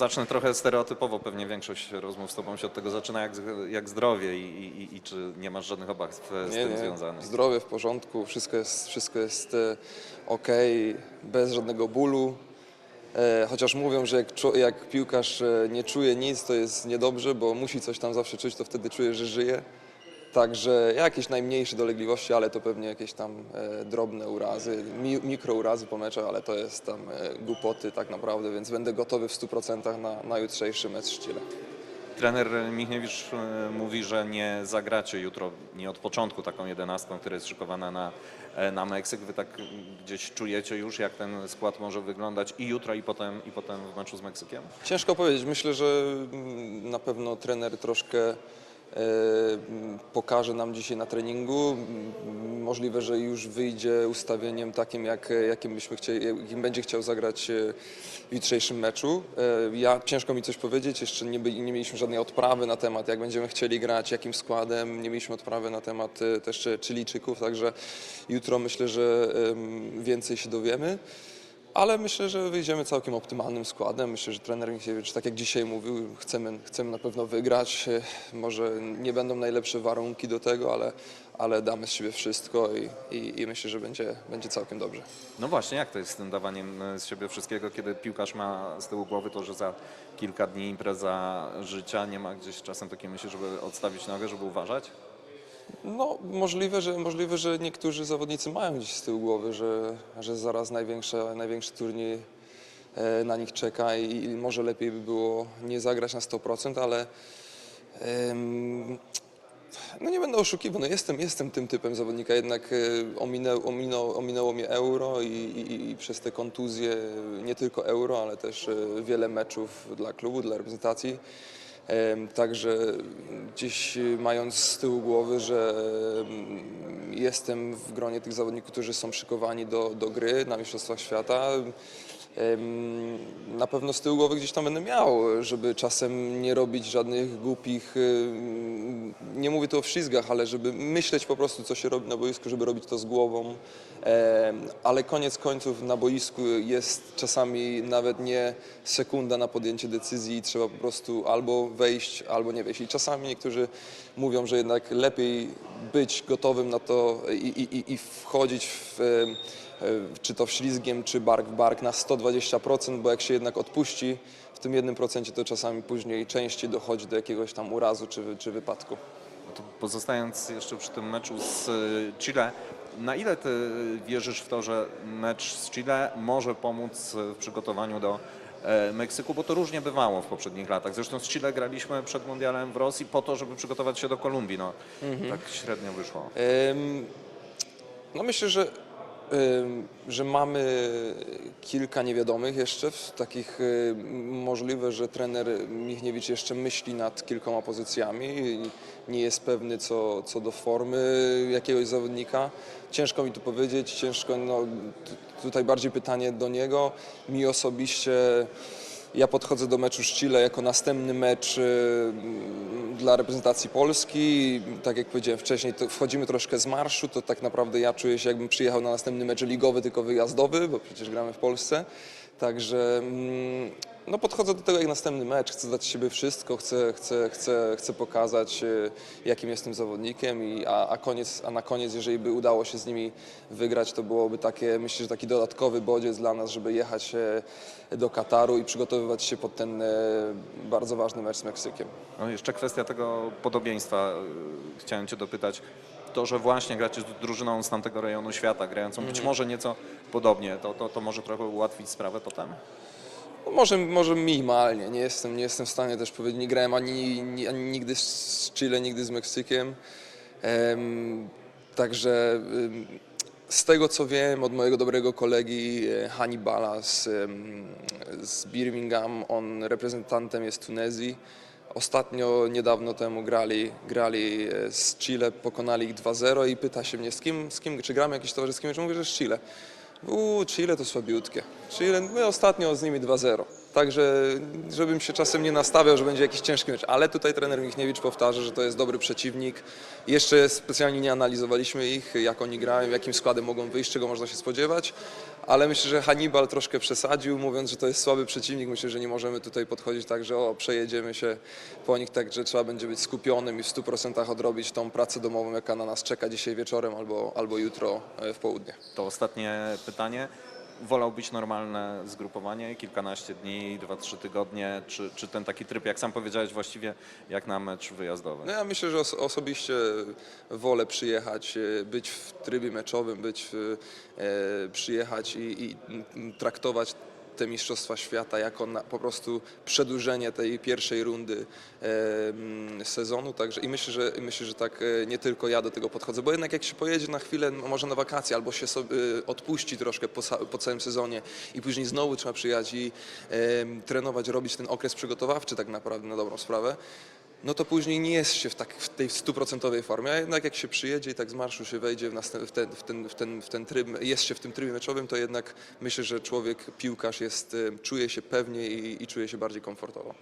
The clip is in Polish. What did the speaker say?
zacznę trochę stereotypowo, pewnie większość rozmów z Tobą się od tego zaczyna, jak, jak zdrowie i, i, i czy nie masz żadnych obaw e, z Nie, tym nie, związanych. zdrowie w porządku, wszystko jest, wszystko jest ok, bez żadnego bólu. E, Chociaż mówią, że jak, jak piłkarz e, nie czuje nic, to jest niedobrze, bo musi coś tam zawsze czuć, to wtedy czuje, że żyje. Także jakieś najmniejsze dolegliwości, ale to pewnie jakieś tam e, drobne urazy, mi, mikrourazy po meczach, ale to jest tam e, głupoty tak naprawdę, więc będę gotowy w 100% na, na jutrzejszy mecz w Chile. Trener Michniewicz e, mówi, że nie zagracie jutro, nie od początku taką jedenastką, która jest szykowana na, e, na Meksyk. Wy tak gdzieś czujecie już, jak ten skład może wyglądać i jutro, i potem, i potem w meczu z Meksykiem? Ciężko powiedzieć. Myślę, że mm, na pewno trener troszkę pokaże nam dzisiaj na treningu. M, Możliwe, że już wyjdzie ustawieniem takim, jak, jakim, byśmy chcieli, jakim będzie chciał zagrać e, w jutrzejszym meczu. Ja ciężko mi coś powiedzieć, jeszcze nie, byli, nie mieliśmy żadnej odprawy na temat, jak będziemy chcieli grać, jakim składem. Nie mieliśmy odprawy na temat też Chilijczyków, także jutro myślę, że więcej się dowiemy. Ale myślę, że wyjdziemy całkiem optymalnym składem. Myślę, że trener Michniewicz, tak jak dzisiaj mówił, chcemy, chcemy na pewno wygrać. Może nie będą najlepsze warunki do tego, ale, ale damy z siebie wszystko i, i, i myślę, że będzie, będzie całkiem dobrze. No właśnie, jak to jest z tym dawaniem e, z siebie wszystkiego, kiedy piłkarz ma z tyłu głowy to, że za kilka dni impreza życia, nie ma gdzieś czasem takiej myśli, żeby odstawić nogę, żeby uważać? No, możliwe, że, możliwe, że niektórzy zawodnicy mają gdzieś z tyłu głowy, że, że zaraz największa, największy turniej e, na nich czeka i, i może lepiej by było nie zagrać na 100%, ale no nie będę oszukiwał, no jestem, jestem tym typem zawodnika, jednak e, ominęło, ominęło, ominęło mnie euro i, i, i przez te kontuzje, nie tylko euro, ale też e, wiele meczów dla klubu, dla reprezentacji. Także gdzieś e, mając z tyłu głowy, że em, jestem w gronie tych zawodników, którzy są szykowani do, do gry na Mistrzostwach Świata, na pewno z tyłu głowy gdzieś tam będę miał, żeby czasem nie robić żadnych głupich, em, nie mówię tu o wślizgach, ale żeby myśleć po prostu, co się robi na boisku, żeby robić to z głową. Ale koniec końców na boisku jest czasami nawet nie sekunda na podjęcie decyzji i trzeba po prostu albo wejść, albo nie wejść. I czasami niektórzy mówią, że jednak lepiej być gotowym na to i, i, i- wchodzić w, em, e, czy to ślizgiem, czy bark w bark na 120%, bo jak się jednak odpuści w tym jednym procencie, to czasami później częściej dochodzi do jakiegoś tam urazu czy, czy wypadku. No pozostając jeszcze przy tym meczu z y, Chile, na ile ty wierzysz w to, że mecz z Chile może pomóc w przygotowaniu do e, Meksyku, bo to różnie bywało w poprzednich latach. Zresztą z Chile graliśmy przed mundialem w Rosji po to, żeby przygotować się do Kolumbii. No, tak średnio wyszło. Em, No myślę, że, że mamy kilka niewiadomych jeszcze, takich możliwe, że trener Michniewicz jeszcze myśli nad kilkoma pozycjami, nie jest pewny co, co do formy jakiegoś zawodnika. Ciężko mi tu powiedzieć, ciężko, no, tutaj bardziej pytanie do niego. Mi osobiście ja podchodzę do meczu z Chile jako następny mecz y, dla reprezentacji Polski. Tak jak powiedziałem wcześniej, wchodzimy troszkę z marszu, to tak naprawdę ja czuję się jakbym przyjechał na następny mecz ligowy, tylko wyjazdowy, bo przecież gramy w Polsce. Także mm, no podchodzę do tego jak następny mecz, chcę dać siebie wszystko, chcę, chcę, chcę, chcę pokazać y, jakim jestem zawodnikiem, i, a, a, koniec, a na koniec, jeżeli by udało się z nimi wygrać, to byłoby takie, myślę, że taki dodatkowy bodziec dla nas, żeby jechać e, do Kataru i przygotowywać się pod ten e, bardzo ważny mecz z Meksykiem. No jeszcze kwestia tego podobieństwa. Chciałem Cię dopytać. To, że właśnie gracie z drużyną z tamtego rejonu świata, grającą być może nieco podobnie, to, to, to może trochę ułatwić sprawę potem? No może, może minimalnie, nie jestem, nie jestem w stanie też powiedzieć, nie grałem ani, ni- ani nigdy z Chile, nigdy z Meksykiem. Em, także em, z tego co wiem od mojego dobrego kolegi e, Hannibala z, em, z Birmingham, on reprezentantem jest Tunezji. Ostatnio, niedawno temu grali, grali e, z Chile, pokonali ich 2-0 i pyta się mnie, z kim, z kim czy gramy jakiś towarzyski mecz? Mówię, że z Chile. Uuu, Chile to słabiutkie. Chile, my ostatnio z nimi 2-0. Także, żebym się czasem nie nastawiał, że będzie jakiś ciężki mecz. Ale tutaj trener Michniewicz powtarza, że to jest dobry przeciwnik. Jeszcze specjalnie nie analizowaliśmy ich, jak oni grają, jakim składem mogą wyjść, czego można się spodziewać. Ale myślę, że Hannibal troszkę przesadził, mówiąc, że to jest słaby przeciwnik. Myślę, że nie możemy tutaj podchodzić tak, że o, przejedziemy się po nich, tak, że trzeba będzie być skupionym i w 100% odrobić tą pracę domową, jaka na nas czeka dzisiaj wieczorem albo, albo jutro e, w południe. To ostatnie pytanie. Wolałbyś normalne zgrupowanie, kilkanaście dni, dwa, trzy tygodnie, czy, czy ten taki tryb, jak sam powiedziałeś, właściwie jak na mecz wyjazdowy? No ja myślę, że os- osobiście wolę przyjechać, e, być w trybie meczowym, być, w- e, przyjechać i, i traktować te Mistrzostwa Świata jako na, po prostu przedłużenie tej pierwszej rundy e, sezonu. Także i myślę, że myślę, że tak e, nie tylko ja do tego podchodzę, bo jednak jak się pojedzie na chwilę, no, może na wakacje, albo się sobie odpuści troszkę po, po całym sezonie i później znowu trzeba przyjechać i e, trenować, robić ten okres przygotowawczy tak naprawdę na dobrą sprawę no to później nie jest się w, tak, w tej stuprocentowej formie, a jednak jak się przyjedzie i tak z marszu się wejdzie w, następ, w, ten, w, ten, w, ten, w ten tryb, jest się w tym trybie meczowym, to jednak myślę, że człowiek, piłkarz jest, e, czuje się pewnie i, i czuje się bardziej komfortowo.